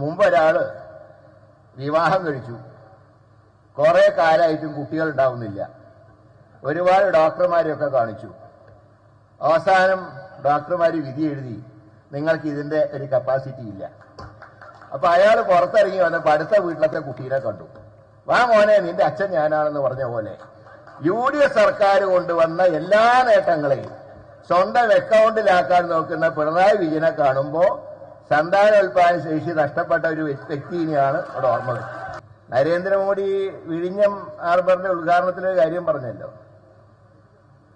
മുമ്പ് ഒരാൾ വിവാഹം കഴിച്ചു. കുറെ കാലമായിട്ടും കുട്ടികൾ ഉണ്ടാവുന്നില്ല ഒരുപാട് ഡോക്ടർമാരെയൊക്കെ കാണിച്ചു. അവസാനം ഡോക്ടർമാർ വിധി എഴുതി നിങ്ങൾക്ക് ഇതിന്റെ ഒരു കപ്പാസിറ്റി ഇല്ല. അപ്പൊ അയാൾ പുറത്തിറങ്ങി വന്ന അടുത്ത വീട്ടിലത്തെ കുട്ടീനെ കണ്ടു. വാ മോനെ നിന്റെ അച്ഛൻ ഞാനാണെന്ന് പറഞ്ഞ പോലെ യു ഡി എഫ് സർക്കാർ കൊണ്ടുവന്ന എല്ലാ നേട്ടങ്ങളെയും സ്വന്തം അക്കൗണ്ടിലാക്കാൻ നോക്കുന്ന പിണറായി വിജയനെ കാണുമ്പോ സന്താനോൽപാദന ശേഷി നഷ്ടപ്പെട്ട ഒരു വ്യക്തിനെയാണ് ഇവിടെ ഓർമ്മ. നരേന്ദ്രമോദി വിഴിഞ്ഞം ഹാർബറിന്റെ ഉദ്ഘാടനത്തിൽ കാര്യം പറഞ്ഞല്ലോ.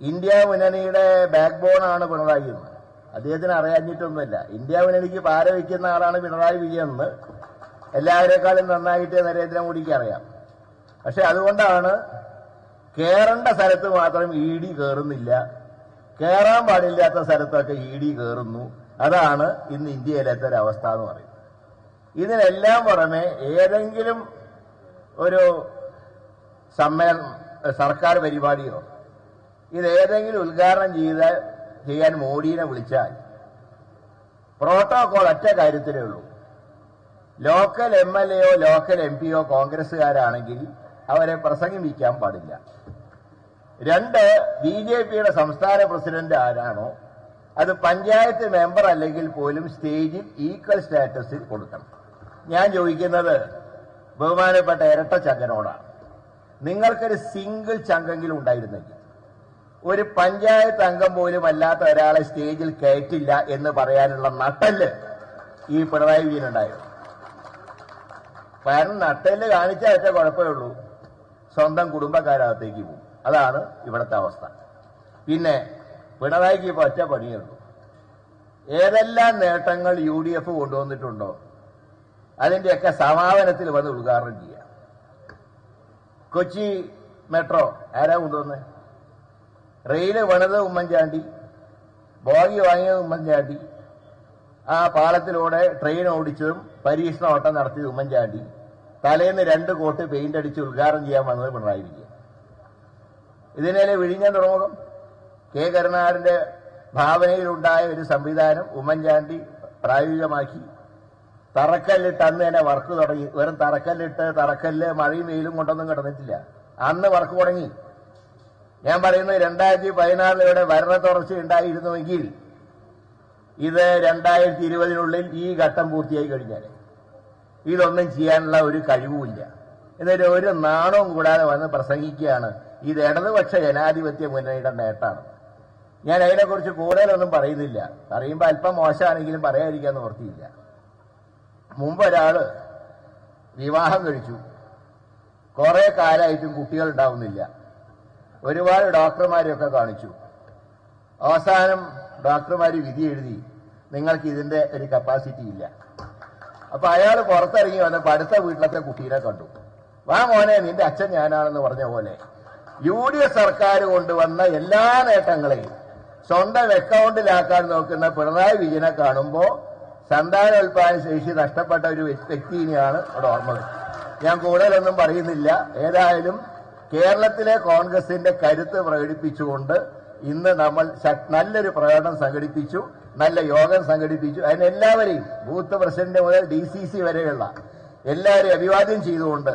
ഇന്ത്യ മുന്നണിയുടെ ബാക്ക് ബോൺ ആണ് പിണറായി എന്ന്. അദ്ദേഹത്തിന് അറിയാഞ്ഞിട്ടൊന്നുമില്ല. ഇന്ത്യ മുന്നണിക്ക് പാര വയ്ക്കുന്ന ആളാണ് പിണറായി വിജയൻ എന്ന് എല്ലാവരെക്കാളും നന്നായിട്ട് നരേന്ദ്രമോദിക്ക് അറിയാം. പക്ഷെ അതുകൊണ്ടാണ് കേറേണ്ട സ്ഥലത്ത് മാത്രം ഇ ഡി കയറുന്നില്ല കയറാൻ പാടില്ലാത്ത സ്ഥലത്തൊക്കെ ഇ ഡി കയറുന്നു അതാണ് ഇന്ന് ഇന്ത്യയിലത്തെ ഒരു അവസ്ഥ എന്ന് പറയുന്നത്. ഇതിനെല്ലാം പുറമെ ഏതെങ്കിലും ഒരു സമ്മേളനം സർക്കാർ പരിപാടിയോ ഇതേതെങ്കിലും ഉദ്ഘാടനം ചെയ്ത ചെയ്യാൻ മോഡിയെ വിളിച്ചാൽ പ്രോട്ടോകോൾ ഒറ്റ കാര്യത്തിലേ ഉള്ളൂ. ലോക്കൽ എം എൽ എയോ ലോക്കൽ എം പിയോ കോൺഗ്രസ്സുകാരാണെങ്കിൽ അവരെ പ്രസംഗിപ്പിക്കാൻ പാടില്ല. രണ്ട് ബി ജെ പിയുടെ സംസ്ഥാന പ്രസിഡന്റ് ആരാണോ അത് പഞ്ചായത്ത് മെമ്പർ അല്ലെങ്കിൽ പോലും സ്റ്റേജിൽ ഈക്വൽ സ്റ്റാറ്റസിൽ കൊടുക്കണം. ഞാൻ ചോദിക്കുന്നത് ബഹുമാനപ്പെട്ട ഇരട്ട ചങ്കനോടാണ് നിങ്ങൾക്കൊരു സിംഗിൾ ചങ്കെങ്കിലും ഉണ്ടായിരുന്നെങ്കിൽ ഒരു പഞ്ചായത്ത് അംഗം പോലും അല്ലാത്ത ഒരാളെ സ്റ്റേജിൽ കയറ്റില്ല എന്ന് പറയാനുള്ള നട്ടൽ ഈ പിണറായി വിജയനുണ്ടായിരുന്നു കാരണം നട്ടൽ കാണിച്ചാൽ ഏറ്റവും കുഴപ്പമേ ഉള്ളൂ. സ്വന്തം കുടുംബക്കാരകത്തേക്ക് പോകും. അതാണ് ഇവിടുത്തെ അവസ്ഥ. പിന്നെ പിണറായിക്ക് ഇപ്പൊ ഒറ്റ പണിയുള്ളൂ. ഏതെല്ലാം നേട്ടങ്ങൾ യു ഡി എഫ് കൊണ്ടുവന്നിട്ടുണ്ടോ അതിന്റെയൊക്കെ സമാപനത്തിൽ വന്ന് ഉദ്ഘാടനം ചെയ്യാം. കൊച്ചി മെട്രോ ആരാ കൊണ്ടുവന്നേ? റെയിൽ പണിത് ഉമ്മൻചാണ്ടി ബോഗി വാങ്ങിയത് ഉമ്മൻചാണ്ടി ആ പാളത്തിലൂടെ ട്രെയിൻ ഓടിച്ചതും പരീക്ഷണ ഓട്ടം നടത്തിയത് ഉമ്മൻചാണ്ടി തലേന്ന് രണ്ട് കോട്ട് പെയിന്റ് അടിച്ച് ഉദ്ഘാടനം ചെയ്യാൻ വന്നത് പിണറായി വിജയൻ. ഇതിനെ വിഴിഞ്ഞ തുറമുഖം? കെ. കരുണാകരന്റെ ഭാവനയിലുണ്ടായ ഒരു സംവിധാനം ഉമ്മൻചാണ്ടി പ്രായോഗികമാക്കി. തറക്കല്ലിട്ട് അന്ന് തന്നെ വർക്ക് തുടങ്ങി. വെറും തറക്കല്ലിട്ട് തറക്കല്ല് മഴയും വെയിലും കൊണ്ടൊന്നും കിടന്നിട്ടില്ല. അന്ന് വർക്ക് തുടങ്ങി. ഞാൻ പറയുന്നത് രണ്ടായിരത്തി പതിനാറിലൂടെ ഭരണ തുടർച്ച ഉണ്ടായിരുന്നുവെങ്കിൽ ഇത് രണ്ടായിരത്തി ഇരുപതിനുള്ളിൽ ഈ ഘട്ടം പൂർത്തിയായി കഴിഞ്ഞാൽ ഇതൊന്നും ചെയ്യാനുള്ള ഒരു കഴിവുമില്ല. എന്നിട്ട് ഒരു നാണവും കൂടാതെ വന്ന് പ്രസംഗിക്കുകയാണ്. ഇത് ഇടതുപക്ഷ ജനാധിപത്യ മുന്നണിയുടെ നേട്ടമാണ്. ഞാൻ അതിനെക്കുറിച്ച് കൂടുതലൊന്നും പറയുന്നില്ല. പറയുമ്പോൾ അല്പം മോശമാണെങ്കിലും പറയാതിരിക്കാൻ നിവർത്തിയില്ല മുമ്പ് ഒരാൾ വിവാഹം കഴിച്ചു. കുറേ കാലമായിട്ടും കുട്ടികൾ ഉണ്ടാവുന്നില്ല. ഒരുപാട് ഡോക്ടർമാരെയൊക്കെ കാണിച്ചു. അവസാനം ഡോക്ടർമാർ വിധി എഴുതി നിങ്ങൾക്ക് ഇതിന്റെ ഒരു കപ്പാസിറ്റി ഇല്ല. അപ്പൊ അയാൾ പുറത്തിറങ്ങി വന്നപ്പോൾ അടുത്ത വീട്ടിലത്തെ കുട്ടീനെ കണ്ടു. വാ മോനെ നിന്റെ അച്ഛൻ ഞാനാണെന്ന് പറഞ്ഞ പോലെ യു ഡി എഫ് സർക്കാർ കൊണ്ടുവന്ന എല്ലാ നേട്ടങ്ങളെയും സ്വന്തം അക്കൗണ്ടിലാക്കാൻ നോക്കുന്ന പിണറായി വിജയനെ കാണുമ്പോ സന്താനോൽപാദന ശേഷി നഷ്ടപ്പെട്ട ഒരു വ്യക്തിനെയാണ് അവിടെ ഓർമ്മ ഞാൻ കൂടുതലൊന്നും പറയുന്നില്ല. ഏതായാലും കേരളത്തിലെ കോൺഗ്രസിന്റെ കരുത്ത് പ്രകടിപ്പിച്ചുകൊണ്ട് ഇന്ന് നമ്മൾ നല്ലൊരു പ്രകടനം സംഘടിപ്പിച്ചു നല്ല യോഗം സംഘടിപ്പിച്ചു. അതിനെല്ലാവരെയും ബൂത്ത് പ്രസിഡന്റ് മുതൽ ഡി സി സി വരെയുള്ള എല്ലാവരെയും അഭിവാദ്യം ചെയ്തുകൊണ്ട്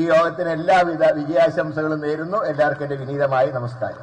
ഈ യോഗത്തിന് എല്ലാവിധ വിജയാശംസകളും നേരുന്നു. എല്ലാവർക്കും എന്റെ വിനീതമായി നമസ്കാരം.